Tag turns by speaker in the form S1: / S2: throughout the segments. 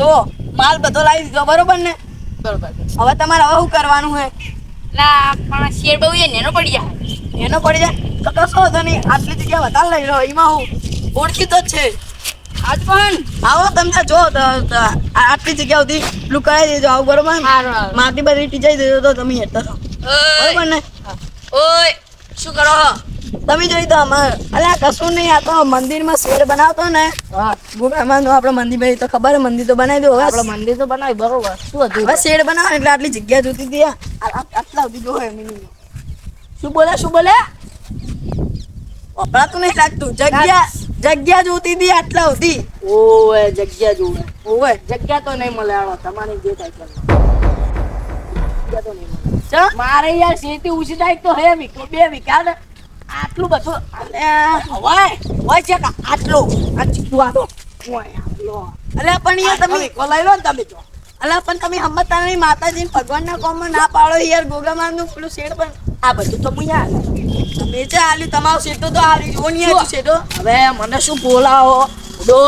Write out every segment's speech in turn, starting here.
S1: જો માલ બધો લાવી દીધો બરોબર ને?
S2: બરોબર.
S1: હવે તમારે હવે શું કરવાનું છે
S2: ના પણ શેર બહુ એ નેનો પડી જાય.
S1: એનો પડી જાય? તો કશો વાંધો નહીં આટલી જગ્યા વધારે લઈ લો એમાં હું ઓળખીતો જ છે.
S2: આજ પણ
S1: આવો તમે જો તો તો આટલી જગ્યા સુધી પેલું કરાવી દેજો આવું બરોબર. માટી બધી ટીચાઈ દેજો તો તમે હેઠળ બરોબર ને?
S2: ઓય શું કરો
S1: તમે જોઈ તો અમારે અલ્યા કશું નહીં આ તો મંદિરમાં શેર બનાવતો ને. ગુફામાં તો આપણે મંદિર ભાઈ તો ખબર મંદિર તો બનાવી દો.
S2: આપણે મંદિર તો બનાવી બરોબર. શું હતું?
S1: હવે શેર બનાવે એટલે આટલી જગ્યા જોતી હતી આટલા સુધી જોવે મિનિમમ શું બોલે શું બોલે? વપરાતું નહીં લાગતું. જગ્યા જગ્યા જોતી હતી આટલા સુધી.
S2: ઓવે જગ્યા જોવે.
S1: ઓવે.
S2: જગ્યા તો નહીં મળે આવો તમારી જે થાય જગ્યા તો નહીં મળે. મારે યાર શેતી ઉછી થાય તો હે વીકો બે વિકાલ ને આટલું બધું હોય હોય છે કે આટલું. આ હોય આટલો
S1: અલ્યા પણ યાર તમે
S2: વીકો લઈ લો ને તમે તો.
S1: અલે પણ તમે સમજતા નહીં માતાજી ભગવાનના કોમમાં ના પાડો યાર ગોગામાનું પેલું શેડ પણ.
S2: આ બધું તો મુયા
S1: તમે જે આલ્યું તમારું શેડ તો આલ્યું જો નહીં આલ્યું શેડો.
S2: હવે મને શું બોલાવો? ડો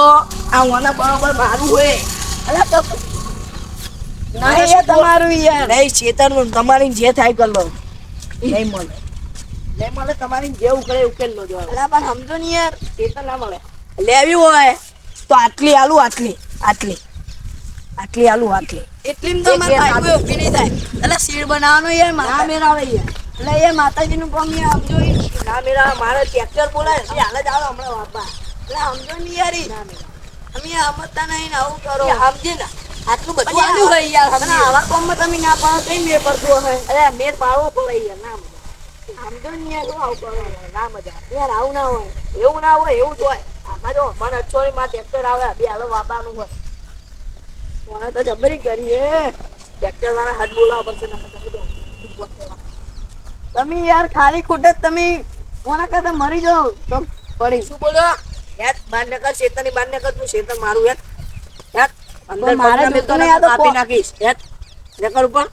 S2: આ મને બરોબર મારું હોય.
S1: અલે તો નહીં તમારું યાર.
S2: નહીં ચેતન તમારી જે થાય કરો નહીં મળે. નહીં મળે તમારી જે ઉકળે ઉકેલ લો જો
S1: પણ સમજો ને યાર.
S2: ચેતન ના મળે.
S1: લેવી હોય.
S2: તો આટલી આલુ આટલી આટલી. આટલી આલુ આટલી.
S1: એટલી તો મારા નહીં થાય. એટલે સીડ બનાવવાનો યાર
S2: ના
S1: માતા
S2: મેરાવે યાર.
S1: એટલે યાર માતાજીનું કામ યાર સમજો
S2: ના મેરા મારે ટ્રેક્ટર બોલાય છે. હાલ જ આવે હમણાં વાપા
S1: એટલે સમજો ને યાર.
S2: ના
S1: અમે સમજતા નહીં ને આવું કરો.
S2: એ સમજે ને. આટલું બધું આવ્યું હોય યાર હમણાં
S1: આવા કામમાં તમે ના પાડો કઈ મેળ પડતું હોય
S2: અરે મેર પાડવો પડે યાર ના સમજો ને યાર આવું કરો ના મજા યાર આવું ના હોય એવું ના હોય એવું જ હોય આમાં જો મને અઠવાડિયે માં ટ્રેક્ટર આવે બે હાલો વાપવાનું હોય મને તો જબરી કરીએ ટ્રેક્ટર વાળા હાથ બોલાવવા પડશે તમે
S1: યાર ખાલી ખોટે તમે કોના કરતા મરી જાવ તો પડી.
S2: શું બોલો? યાર બાર ને કર શેતરની બાર ને કર તું શેતર મારું યાર. યાર અંદર
S1: મારે
S2: મેં
S1: તો આપી
S2: નાખીશ યાર. નકર ઉપર.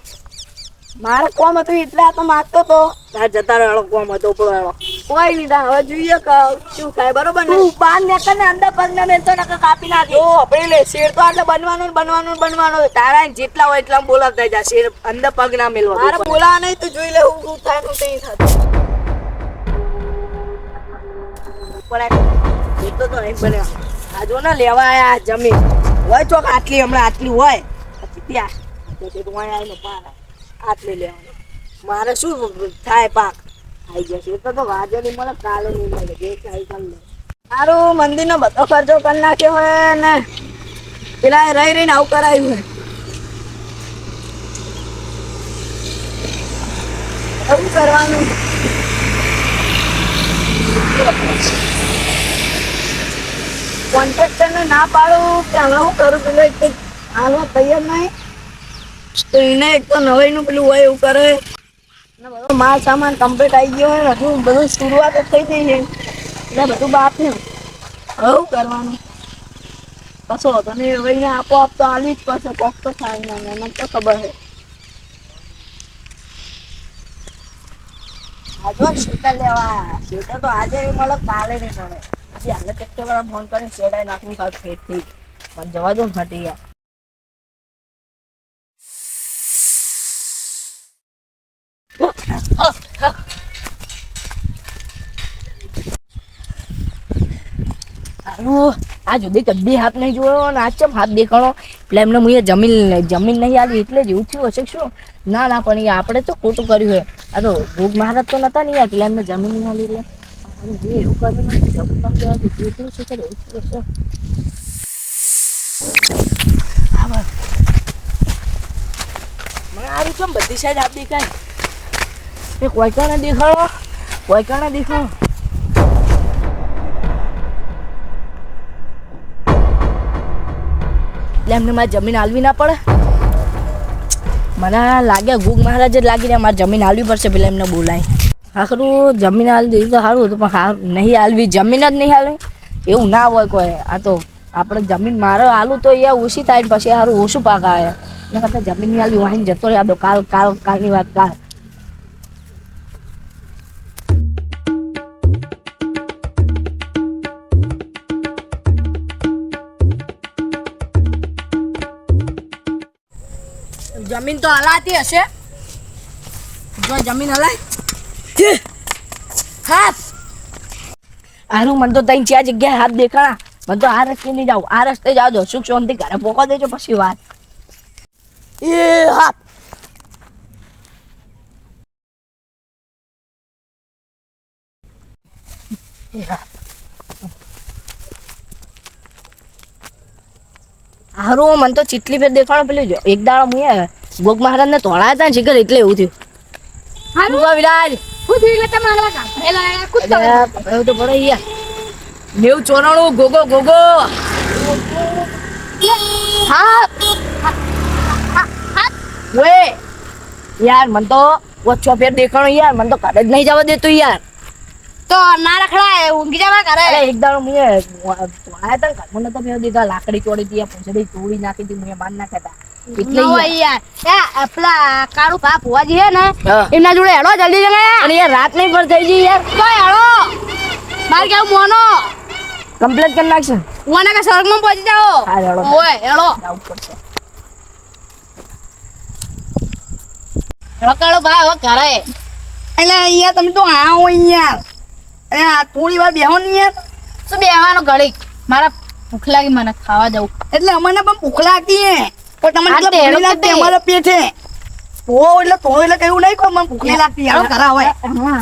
S1: મારે કોમ હતું એટલે આ તો માગતો તો.
S2: તાર જતા રહ્યો કોમ હતો ઉપડો એવો.
S1: કોઈ લીધા હવે જોઈએ કે શું થાય બરોબર ને?
S2: તું બાર નેકર ને અંદર પગ ને તો નકર કાપી નાખે.
S1: ઓ આપણે લે શેર તો આટલે બનવાનું ને બનવાનું ને બનવાનું
S2: તારા જેટલા હોય એટલા બોલાવતા જા શેર અંદર પગ ના મેલવા
S1: મારે બોલાવા નહીં તો જોઈ લે હું શું થાય શું નહીં થતું.
S2: એટલો તો નહીં બને. આ જો ને લેવા આયા જમીન. હોય ચોક આટલી હમણાં આટલી હોય. પછી ત્યાં. તો આવીને પાર. આટલી લેવાની. મારે શું થાય પાક? આવી જશે એ તો વાજે નહીં મળે, કાલે નહીં મળે. જે થાય તમને
S1: મારું મંદિરનો બધો ખર્ચો કરી નાખ્યો હોય ને. પેલા રહી રહીને આવું કરાયું હોય આવું કરવાનું. કોન્ટ્રાક્ટરને ના પાડું કે હું કરું પેલો એક કંઈક તૈયાર નહીં. તો એને એક તો નવાઈનું પેલું હોય એવું કરે. અને બધો માલ સામાન કમ્પ્લીટ આવી ગયો હોય હજુ બધું શરૂઆત જ થઈ ગઈ છે. એટલે બધું બાપ ને હવે કરવાનું? કશો હતો હવે અહીંયા આપો તો આલી જ પડશે, કોક તો થાય ના, મને તો ખબર છે.
S2: આજો શેતર લેવા શેતર તો આજે નહીં મળે, કાલે નહીં મળે. પછી હાલે ફોન કરીને શેડાઈ નાખવું ફેટ ફેરથી પણ જવા દો ફટી ગયા હારું આ જુદી કદી હાથ નહીં જોયો ને આ ચમ હાથ દેખાણો? એટલે એમને હું જમીન જમીન નહીં આવી એટલે જ થયું હશે શું? ના ના, પણ એ આપણે તો ખોટું કર્યું હે આ તો ભોગ મહારાજ તો નતા નહીં એટલે એમને જમીન નહીં આવી એટલે જે એવું કર્યું છે એવું થયું હા મને છે ને બધી સાઈડ આપ દેખાય. એ કોઈ દેખાડો? કોઈ કાણે દેખાડો? એટલે એમને મારે જમીન હાલવી ના પડે. મને લાગે ગુગ મહારાજ જ લાગીને મારે જમીન હાલવી પડશે પેલા એમને બોલાય. આખરું જમીન હાલ દીધી તો સારું હતું, પણ નહીં હાલવી જમીન જ નહીં હાલે એવું ના હોય કોઈ. આ તો આપણે જમીન મારે હાલું તો એ ઓછી થાય પછી સારું ઓછું પાક આવે. એના કરતાં જમીન હાલવી વાહીને જતો રહ્યા. તો કાલ કાલ, કાલની વાત, કાલ. જમીન તો હલાતી હશે. જો જમીન હલાય. હાથ. હારું, મને તો તઈ ચાર જગ્યાએ હાથ દેખાણા. મને તો આ રસ્તે નહીં જાવ આ રસ્તે જાવ સુખ શાંતિ ઘરે પોકો દેજો પછી વાત. એ હાથ. હારું, મને તો ચીટલી ફેર દેખાણો પેલું જો. એક દાડો મુએ ગોગ મહારાજ ને તોડાયા હતા ને એટલે એવું થયું.
S3: હારું
S2: વિરાજ
S3: હું થયું એટલે તમારા કાઢેલા કુદ
S2: તો પડે યાર નેવું ચોરાણું ગોગો ગોગો.
S3: હા.
S2: યાર મન તો ઓછો ફેર દેખાણો યાર. મન તો ઘરે જ નહીં જવા દેતું યાર.
S3: તો ના રખડાય ઊંઘી જવા કરે
S2: અરે એક દાડો મુએ તોડાયા હતા ઘરમાં નતો ફેર દીધા. લાકડી ચોડી હતી પૂછડી તોડી નાખી હતી મુએ માર નાખ્યા હતા. એટલે યાર.
S3: યાર એ પેલા કાળુ ભા ભુવાજી હે ને એમના જોડે હેડો જલ્દી જમે.
S2: અને યાર રાત નહીં પર થઈ ગઈ યાર.
S3: તો હેડો. માર કેવું મોનો?
S2: કમ્પ્લીટ કરી નાખશે.
S3: મોને કે સ્વર્ગમાં પહોંચી જાઓ. ઓય હેડો. હેડો કાળુ ભા હવે ઘરે.
S4: એટલે અહીંયા તમે તો આવો યાર અરે આ થોડી વાર બેહો ને યાર
S3: શું બેહવાનો ઘડીક? મારા ભૂખ લાગી મને ખાવા જવું
S4: એટલે અમને પણ ભૂખ લાગતી હે. પણ તમને
S3: આ
S4: એટલે
S3: તે
S4: ભૂખ લાગતી અમારા પેટે તો એટલે તો એટલે કયું નહીં કોઈ મને ભૂખ લાગતી યાર ઘરા હોય.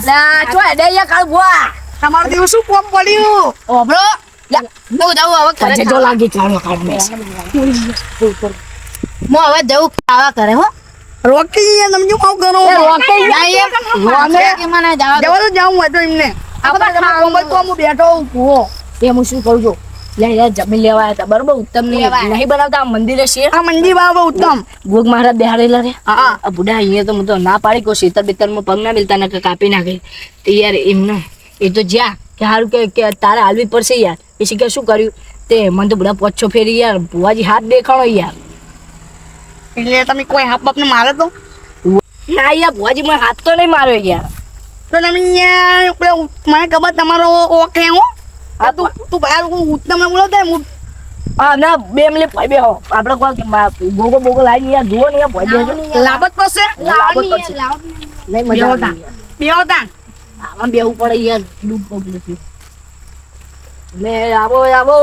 S2: લા ચો હેડે યાર કાળ બુઆ
S4: તમારું દિવસ શું કોમ પડ્યું?
S3: ઓબળો હું જવું હવે ઘરે
S2: જો લાગી ચાલો કાઢ મેં
S3: હું હવે જવું ખાવા કરે હો.
S4: રોકી તમે શું કામ કરો?
S2: રોકે
S3: મને જવા દો.
S4: જાઉં હોય તો એમને. આપણે કોમ હું બેઠો હું
S2: એ હું શું કરું છું? યાર જમીન લેવા આવ્યા હતા. બરોબર ઉત્તમ નહીં. બનાવતા મંદિરે શેર
S4: આ મંદી બાબા ઉત્તમ.
S2: ગોગ મહારાજ બેહાડેલા રે
S4: હા
S2: આ અહીંયા તો હું તો ના પાડી કો શીતર બિતરમાં પગ ના મિલતા ને કાપી નાખે. તો યાર એમને એ તો જ્યાં કે સારું કે કે તારે હાલવી પડશે યાર. એ શીખે શું કર્યું? તે મને તો બુઢા પોછો ફેરી યાર. ભુવાજી હાથ દેખાણો યાર.
S4: એટલે તમે કોઈ હાપ બાપ ને મારે તો?
S2: ના યાર ભુવાજી મને હાથ તો નહીં માર્યો યાર.
S4: તો તમે યાર મને ખબર તમારો ઓકે હો?
S2: હા,
S4: તું તું બહાર ઉત્તમ બોલો હું
S2: હા ના બે મિનિટ ભાઈ બે હો આપણે કોઈ ગોગો બોગો લાવી યાર જુઓ ને ભાઈ બે
S4: લાભ પડશે
S2: લાવો
S3: લાવો
S2: પછી.
S3: ને, લાવો ને.
S2: નહીં મજા આવે યાર.
S4: બેહો
S2: આમાં બેવું પડે યાર ડૂબ પગલું થયું લે આવો આવો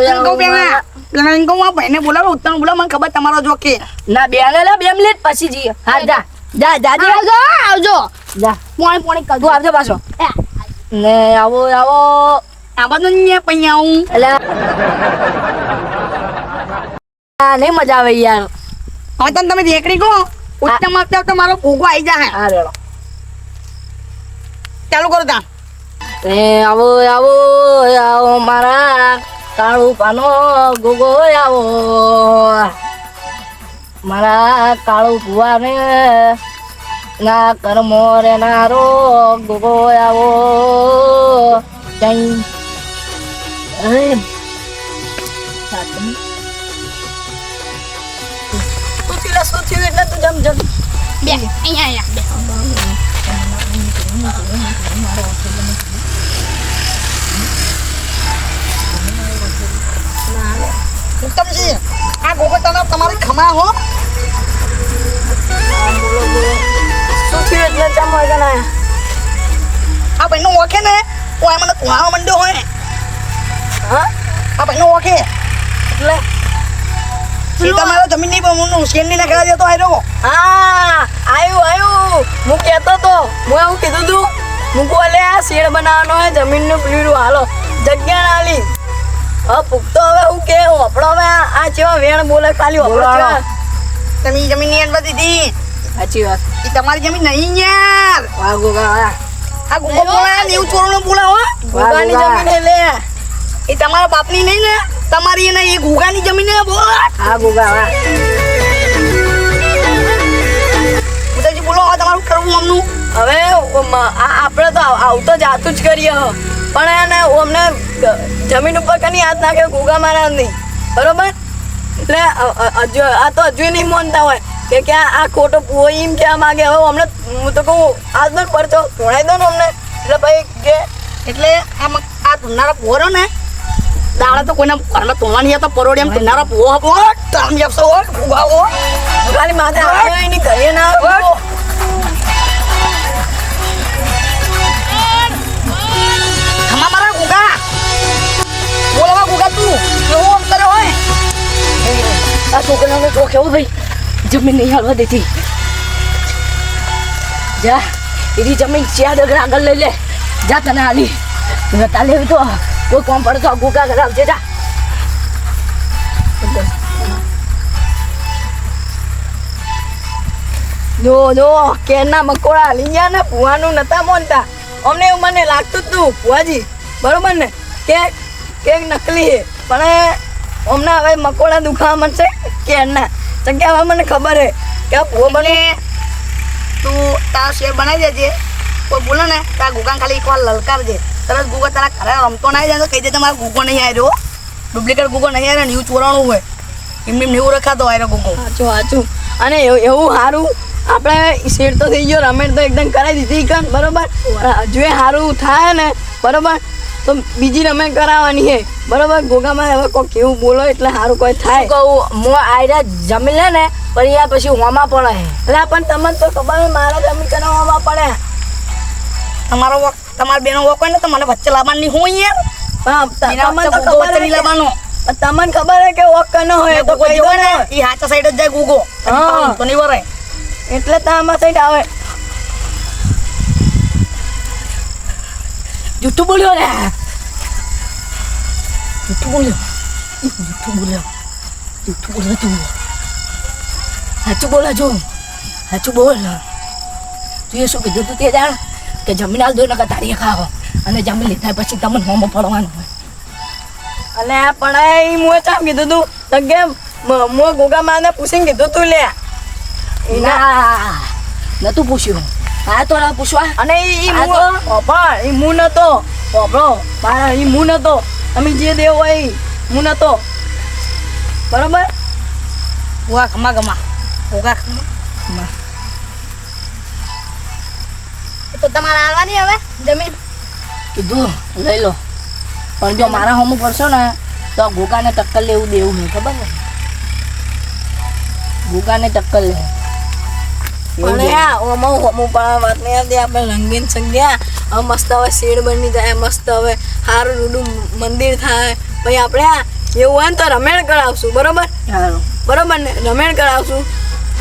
S4: ઇન્કો પેલા પેલા માં ભાઈને બોલાવો ઉત્તમ બોલાવો મને ખબર તમારો જો કે.
S2: ના બે ને લે બે મિનિટ પછી જઈએ. હા જા. જા જા જા
S3: આવજો આવજો.
S2: જા.
S3: પોણી પોણી કદું
S2: આવજો પાછો. ને આવો આવો.
S4: આ બધું અહીંયા પૈયા
S2: એટલે નહીં મજા આવે યાર
S4: હવે તને તમે દેખડી કહો ઉત્તમ આપતા આવતા મારો ભૂગો આવી જાય
S2: હા રેડો
S4: ચાલુ કરો તા
S2: એ આવો આવો આવો મારા કાળુ પાનો ગોગો આવો મારા કાળુ ભુવાને ના કર્મો રે નારો ગોગો આવો જઈ અરે સાચું. શું થયું એટલે તું જમ જમ
S3: બે અહીંયા અહીંયા બે
S4: ઉત્તમજી આ ગોગો તને તમારી ખમા હો
S2: શું થયું એટલે જમ હોય કે ના
S4: આ ભાઈનું ઓળખે ને હું આ મને તોડાવા માંડ્યો હોય
S2: હા?
S4: આ ભાઈનો ઓળખે.
S2: એટલે
S4: સીતા મારો જમીન નહીં પણ હું ઉશ્કેર નહીં નખરા દેતો આયરો.
S2: હા આયુ આયુ. હું કહેતો તો હું એવું કીધું તું. હું બોલે આ શેડ બનાવવાનો હોય જમીનનું પીળું હાલો. જગ્યા ના લી હવે પૂગતો હવે હું કે હોપડો હવે આ જેવા વેણ બોલે ખાલી. જેવા.
S4: તમે જમીનની અંદર દીધી
S2: સાચી વાત.
S4: એ તમારી જમીન નહીં યાર.
S2: વાહ. ગોગા
S4: આ ગોગો બોલા નેવું ચોરનો બોલાવો.
S2: ગોગાની
S4: ગોગા.
S2: જમીન લે.
S4: એ તમારા બાપની નહીં ને તમારી એને એ ગુગાની જમીન હે બોલ
S2: હા.
S4: ઉદયજી બોલો હવે તમારું કરવું અમનું?
S2: હવે આ આપણે તો આવતો જાતું જ કરીએ. પણ એને અમને જમીન ઉપર કની હાથ નાખે ગોગા મારા નહીં. બરોબર? એટલે હજુ આ તો હજુ નહીં માનતા હોય કે કે આ ખોટો પૂવો એમ કહેવા માંગે. હવે અમને હું તો કહું આજ પણ પડતો ભણાઈ દો ને અમને એટલે ભાઈ કે
S4: એટલે આમ આ ધુનારા પોરો ને દાડા તો કોઈના ઘરમાં તોવાની હતા પરોડી એમ ધુનારા પોવો હપો તામ જપસો ભૂગાવો
S1: ખાલી માથે આવ્યો એની ઘરે ના.
S2: ખમા મારા ગુગા બોલવા ગુગા તું. કેવો આમ હોય? આ છોકરાને તો કેવું ભાઈ જમીન નહીં હાલવા દેતી. જા એની જમીન ચાર આગળ લઈ લે. જા તને હાલી. નતા લેવી તો. કોઈ કોમ પડે તો ગુગા ઘરે આવજે જા.
S1: જો જો કેરના મકોડા લઈ ગયા ને ભુવાનું નતા મોનતા અમને એવું મને લાગતું જ તું ભુવાજી. બરોબર ને? કે કે નકલી છે. પણ અમને હવે મકોડા દુખાવા મળશે કેરના. તો હવે મને ખબર છે કે આ બને
S2: તું તારા શેર બનાવી દેજે. કોઈ બોલે ને તારા ગુગાન ખાલી એકવાર લલકારજે. તરત ગુગો તારા ઘરે રમતો ના જાય તો કહી દે તમારો ગુગો નહીં આવ્યો ડુપ્લિકેટ ગુગો નહીં આવ્યો ને એવું ચોરાણું હોય. એમને એમ એવું રખાતો આવ્યો ગુગો.
S1: સાચું સાચું. અને એવું સારું આપણે શેર તો થઈ ગયો રમેટ તો એકદમ કરાવી દીધી કન બરોબર? હજુ એ સારું થાય ને બરોબર? તો બીજી રમે કરાવવાની છે બરોબર? ગોગામાં હવે કોઈ કેવું બોલો એટલે સારું કોઈ થાય.
S2: કહું મો આયરા જમી લે ને પણ યાર પછી હોમાં પડે.
S1: એટલે પણ તમને તો ખબર મારા કરવા કરાવવામાં પડે.
S2: તમારો વોક તમારા બેનો વોક હોય ને તો મને વચ્ચે લાવવાની હું યાર.
S1: તમને તો ખબર
S2: નહીં લાવવાનો
S1: તમને ખબર છે કે વોક કનો હોય તો કોઈ
S2: જોવે ને એ હાચા સાઈડ જ જાય ગુગો.
S1: હા.
S2: તો નહીં વરે
S1: એટલે તો આમાં સાઈડ આવે.
S2: જૂઠું બોલ્યો ને. જૂઠું બોલ્યો. જૂઠું બોલ્યો. જૂઠું બોલ્યો તું. સાચું બોલા જો સાચું બોલ. તું એ શું કીધું તું તે જાણ? કે જમીન આલ દો નકર તારી ખાવ અને જમીન લીધા પછી તમને હોમો પડવાનું હોય.
S1: અને આ પણ એ મુએ ચામ કીધું તું? તો કે મ- મુએ ગોગા માને પૂછીને કીધું તું લે.
S2: ના નતું પૂછ્યું. આ તો પૂછવા.
S1: અને
S2: આ
S1: મુ પણ ઈ મુ નતો. ઓપડો મારા ઈ મુ નતો. તમે જે દેવ હોય મુ નતો. બરોબર?
S2: ગોગા ખમા ગમા ગોગા ખમા
S3: તો તમારે આવવાની હવે જમીન?
S2: કીધું લઈ લો. પણ જો મારા હોમું કરશો ને તો ગોગાને ટક્કર લેવું દેવું નહીં ખબર ને ગોગાને ટક્કર લે
S1: રંગીન સંગ્યા મસ્ત હવે શેડ બની જાય મસ્ત હવે સારું રૂડું મંદિર થાય. પછી આપણે એવું હોય ને તો રમેણ કરાવશું બરોબર? બરોબર ને? રમેણ કરાવશું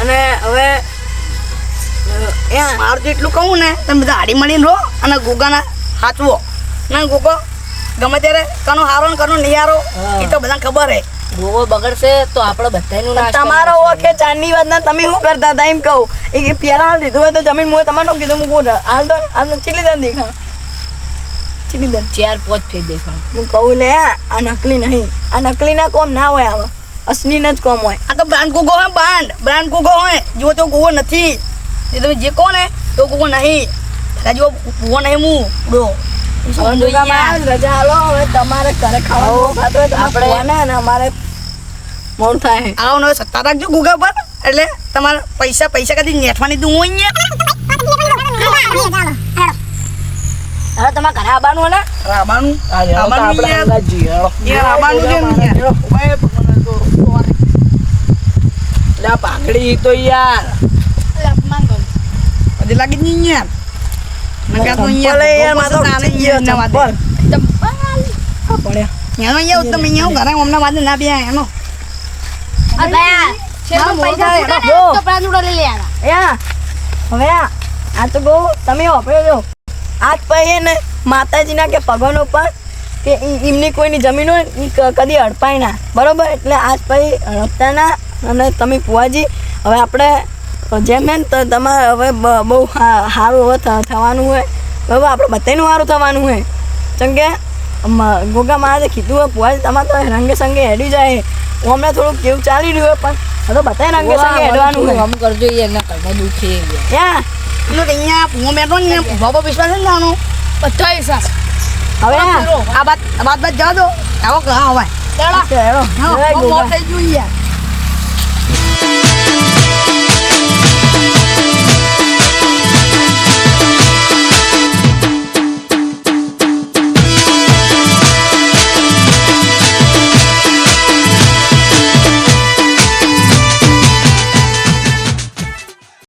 S1: અને હવે
S2: મારું તો એટલું કહું ને તમે બધા હાડી મળીને રહો અને ગોગાના હાચવો. ના ગોગો ગમે ત્યારે કનો હારો ને કનો નિહારો
S1: હા.
S2: એ તો બધાને ખબર હે. ગોગો બગડશે તો આપણે બધાનું
S1: તમારો ઓકે ચાંદની વાતના તમે શું કરતા હતા એમ કહું. એ પેલા હાલ દીધું હોય તો જમીન મુએ તમારે કીધું? મૂકું હાલ તો હાલ ચીલી દન દેખા ચીલી દન
S2: ચાર પોચ થઈ દેખા
S1: હું કહું લે આ નકલી નહીં. આ નકલી ના કોમ ના હોય આવા. અસલી જ કોમ હોય.
S2: આ તો બ્રાન્ડ ગોગો હોય બ્રાન્ડ. બ્રાન્ડ ગોગો હોય. જો તો ગોગો નથી. એ તમે જે કહો ને તો ગોગો નહીં. આ જો ગોગો નહીં હું
S1: રજા હવે તમારે ઘરે ખાવાનું
S2: આપણે-
S1: આપણે અમારે મોડ થાય.
S2: આવો ને સત્તા રાખજો ગોગા પર. એટલે તમારે પૈસા પૈસા કદી નેઠવાની દઉં હોય હવે તમારે ઘરે આવવાનું ને આવવાનું આવવાનું યાર. યાર આવવાનું છે
S1: પાઘડી તો યાર.
S2: હજી લાગી જ નહીં યાર
S1: માતાજીના કે પગન ઉપર કે એમની કોઈની જમીન હોય ઈ કદી હડપાય ના બરોબર એટલે આજ પછી હડપતા ના અને તમે પુવાજી હવે આપણે જેમ એમ તો તમારે હવે બહુ સારું હવે થવાનું હોય. બરાબર આપણે બધાનું સારું થવાનું હોય. કેમ કે ગોગા મહારાજે કીધું હોય પુવાજી તમારે તો રંગે સંગે હેડી જાય. હમણાં થોડુંક કેવું ચાલી રહ્યું હોય પણ હવે બધા રંગે સંગે હેડવાનું હોય.
S2: આમ કરજો એ ના કરવા દુખી
S1: ત્યાં
S2: એટલે તો અહીંયા હું બેઠો ને બાબા વિશ્વાસ નહીં ને જાણો
S3: બધા વિશ્વાસ.
S1: હવે આ
S2: વાત વાત બાદ જવા દો. આવો કહા હવે
S1: ચલો,
S2: હા, બહુ થઈ યાર.